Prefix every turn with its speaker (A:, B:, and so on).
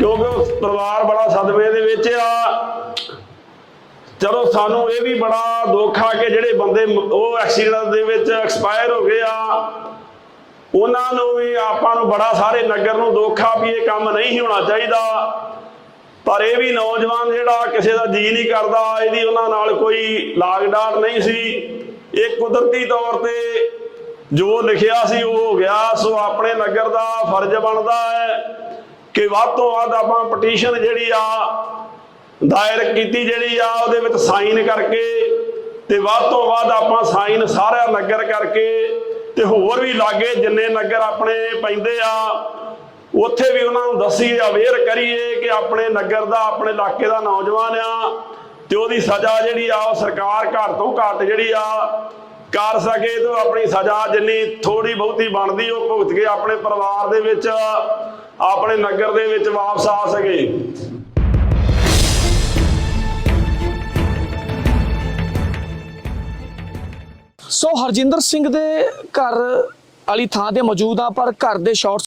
A: ਕਿਉਂਕਿ ਉਹ ਪਰਿਵਾਰ ਬੜਾ ਸਦਮੇ ਦੇ ਵਿੱਚ ਆ। ਚਲੋ ਸਾਨੂੰ ਇਹ ਵੀ ਬੜਾ ਦੁੱਖ ਆ ਕਿ ਜਿਹੜੇ ਬੰਦੇ ਉਹ ਐਕਸੀਡੈਂਟ ਦੇ ਵਿੱਚ ਐਕਸਪਾਇਰ ਹੋ ਗਏ ਆ, ਉਹਨਾਂ ਨੂੰ ਵੀ ਆਪਾਂ ਨੂੰ ਬੜਾ ਸਾਰੇ ਨਗਰ ਨੂੰ ਦੁੱਖ ਆ ਵੀ ਇਹ ਕੰਮ ਨਹੀਂ ਹੋਣਾ ਚਾਹੀਦਾ। ਪਰ ਇਹ ਵੀ ਨੌਜਵਾਨ ਜਿਹੜਾ ਕਿਸੇ ਦਾ ਜੀ ਨਹੀਂ ਕਰਦਾ, ਇਹਦੀ ਉਹਨਾਂ ਨਾਲ ਕੋਈ ਲਾਗਡਾਟ ਨਹੀਂ ਸੀ। ਇਹ ਕੁਦਰਤੀ ਤੌਰ ਤੇ ਜੋ ਲਿਖਿਆ ਸੀ ਉਹ ਹੋ ਗਿਆ। ਸੋ ਆਪਣੇ ਨਗਰ ਦਾ ਫਰਜ਼ ਬਣਦਾ ਹੈ। ਕਿ ਵੱਧ ਤੋਂ ਵੱਧ ਆਪਾਂ ਪਟੀਸ਼ਨ ਜਿਹੜੀ ਆ ਦਾਇਰ ਕੀਤੀ ਜਿਹੜੀ ਆ, ਉਹਦੇ ਵਿੱਚ ਸਾਈਨ ਕਰਕੇ ਤੇ ਵੱਧ ਤੋਂ ਵੱਧ ਆਪਾਂ ਸਾਈਨ ਸਾਰਾ ਨਗਰ ਕਰਕੇ ਤੇ ਹੋਰ ਵੀ ਲਾਗੇ ਜਿੰਨੇ ਨਗਰ ਆਪਣੇ ਪੈਂਦੇ ਆ, ਉੱਥੇ ਵੀ ਉਹਨਾਂ ਨੂੰ ਦੱਸੀਏ ਅਵੇਅਰ ਕਰੀਏ ਕਿ ਆਪਣੇ ਨਗਰ ਦਾ, ਆਪਣੇ ਇਲਾਕੇ ਦਾ ਨੌਜਵਾਨ ਆ ਤੇ ਉਹਦੀ ਸਜ਼ਾ ਜਿਹੜੀ ਆ, ਉਹ ਸਰਕਾਰ ਘੱਟ ਤੋਂ ਘੱਟ ਜਿਹੜੀ ਆ ਕਰ ਸਕੇ ਤੇ ਆਪਣੀ ਸਜ਼ਾ ਜਿੰਨੀ ਥੋੜੀ ਬਹੁਤੀ ਬਣਦੀ, ਉਹ ਭੁਗਤ ਕੇ ਆਪਣੇ ਪਰਿਵਾਰ ਦੇ ਵਿੱਚ ਆਪਣੇ ਨਗਰ ਦੇ ਵਿੱਚ ਵਾਪਸ ਆ ਸਕੇ।
B: ਸੋ ਹਰਜਿੰਦਰ ਸਿੰਘ ਦੇ ਘਰ ਵਾਲੀ ਥਾਂ ਤੇ ਮੌਜੂਦ ਆ, ਪਰ ਘਰ ਦੇ ਸ਼ਾਰਟ